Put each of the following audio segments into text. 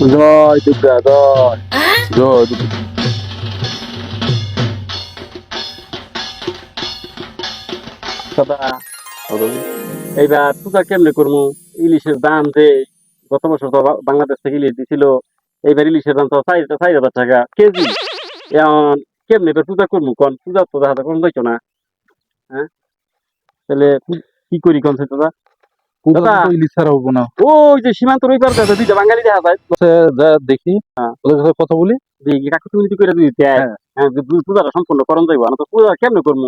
জয় দুর্গা জয়। জয় দুর্গা। দাদা এইবার পূজা কেমনে করব ইলিশের দাম যে গত বছর তো বা- বাংলাদেশ থেকে ইলিশ দিছিল এইবার ইলিশের দাম তো চার চার হাজার টাকা কেজি। এখন কেমনে এবার পূজা করব কন? পূজা তো দেখা কোন যাইতো না। হ্যাঁ? তাহলে কি- কি করি কন সে দাদা ওই যে সীমান্ত ওই পার দাদা দুইটা বাঙালি দেখা যায় যা দেখি হ্যাঁ। ওদের সাথে কথা বলি। দেখি কাকু তুমি করে দিতে হ্যাঁ। হ্যাঁ যে পু- পূজাটা সম্পূর্ণ করণ যাইব না তো পূজা কেমনে করব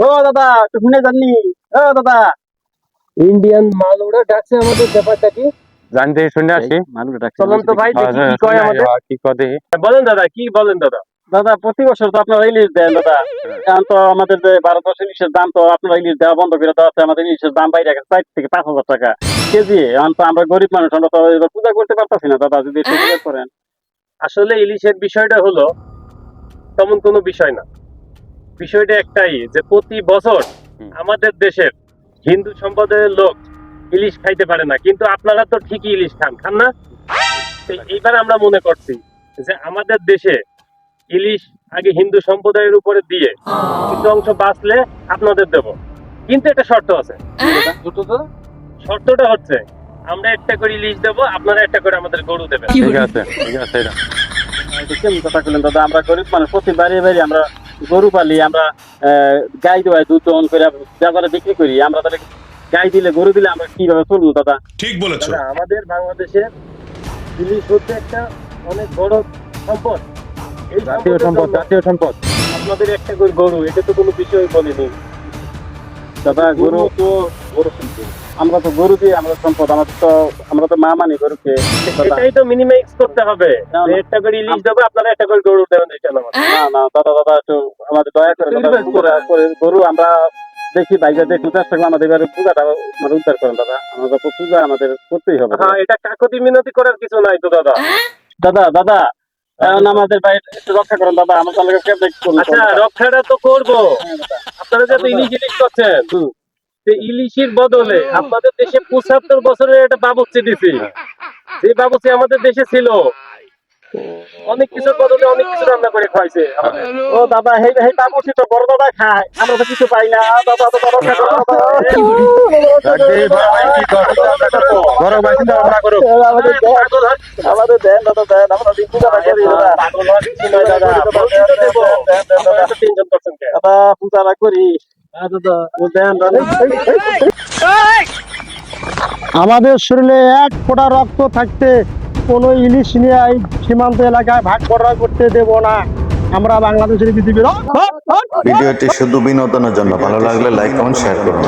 ও দাদা একটু শুনে জাননি। ও দাদা। ইন্ডিয়ান মাল ওরা ডাকছে আমাদের ব্যাপারটা কি জানতে শুনে আসি। ডাকছে ভাই দেখি কি কয় আমাদের। কি কদে বলেন দাদা কি বলেন দাদা? দাদা প্রতি বছর তো আপনারা ইলিশ দেন দাদা। এখন তো আমাদের যে ভারতবর্ষ ইলিশের দাম তো আপনারা ইলিশ দেওয়া বন্ধ করে দেওয়া আছে আমাদের ইলিশের দাম বাইরে গেছে চার থেকে পাঁচ হাজার টাকা কেজি। এখন তো আমরা গরিব মানুষ আমরা তো এবার পূজা করতে পারতাছি না দাদা যদি করেন। আসলে ইলিশের বিষয়টা হলো তেমন কোনো বিষয় না। বিষয়টা একটাই যে প্রতি বছর আমাদের দেশের হিন্দু সম্প্রদায়ের লোক ইলিশ খাইতে পারে না কিন্তু আপনারা তো ঠিকই ইলিশ খান খান না? এইবার আমরা মনে করছি যে আমাদের দেশে ইলিশ আগে হিন্দু সম্প্রদায়ের উপরে দিয়ে কিছু অংশ বাঁচলে আপনাদের দেব। কিন্তু একটা শর্ত আছে। শর্তটা হচ্ছে আমরা একটা করে ইলিশ দেবো আপনারা একটা করে আমাদের গরু দেবেন। ঠিক আছে ঠিক আছে এটা। এটা কেমন কথা বললেন দাদা? আমরা গরিব মানুষ প্রতি বাড়ি বাড়ি আমরা গরু পালি আমরা আহ, গাই দোয়াই দুধ দহন করে বাজারে বিক্রি করি। আমরা তাহলে গাই দিলে গরু দিলে আমরা কীভাবে চলবো দাদা? ঠিক বলেছ। দাদা, আমাদের বাংলাদেশের ইলিশ হচ্ছে একটা অনেক বড় সম্পদ। জাতীয় সম্পদ জাতীয় সম্পদ। আপনাদের একটা করে গরু এটা তো কোনো বিষয় বলিনি। দাদা গরু তো গরু আমরা তো গরু দিয়ে আমরা সম্পদ আমাদের তো আমরা তো মা মানি গরুকে এটাই তো মিনিমাইজ করতে হবে। একটা করে ইলিশ দেবো আপনারা একটা করে গরু দেবেন না না দাদা দাদা একটু আমাদের দয়া করে গরু আমরা দেখি বাইরে দেখি চেষ্টা করি আমাদের এবারে পূজাটা মানে উদ্ধার করেন দাদা। আমাদের পূজা আমাদের করতেই হবে হ্যাঁ এটা কাকতি মিনতি করার কিছু নাই তো দাদা। দাদা দাদা এখন আমাদের বাইরে একটু রক্ষা করেন দাদা আমার তাহলে কেমন আচ্ছা রক্ষাটা তো করব আপনারা যত ইলিশ ইলিশ করছেন যে ইলিশের বদলে আপনাদের দেশে পঁচাত্তর বছরের একটা বাবুচি দিছি যে বাবুচি আমাদের দেশে ছিল অনেক কিছুর বদলে অনেক কিছু রান্না করে খাইছে ও দাদা হেই হেই বাবুসি তো বড় দাদা খায় আমরা তো কিছু পাই না দাদা দাদা রক্ষা করো ভাই, করো? বাসিন্দা আমরা করো আমাদের দেন। দাদা দেন আমরা করি। দাদা। দাদা। করি শরীরে এক ফোঁটা রক্ত থাকতে কোনো ইলিশ নিয়ে এই সীমান্ত এলাকায় ভাগ বড়া করতে দেব না। আমরা বাংলাদেশের পৃথিবীর ভিডিওটি শুধু বিনোদনের জন্য। ভালো লাগলে লাইক কমেন্ট শেয়ার করুন।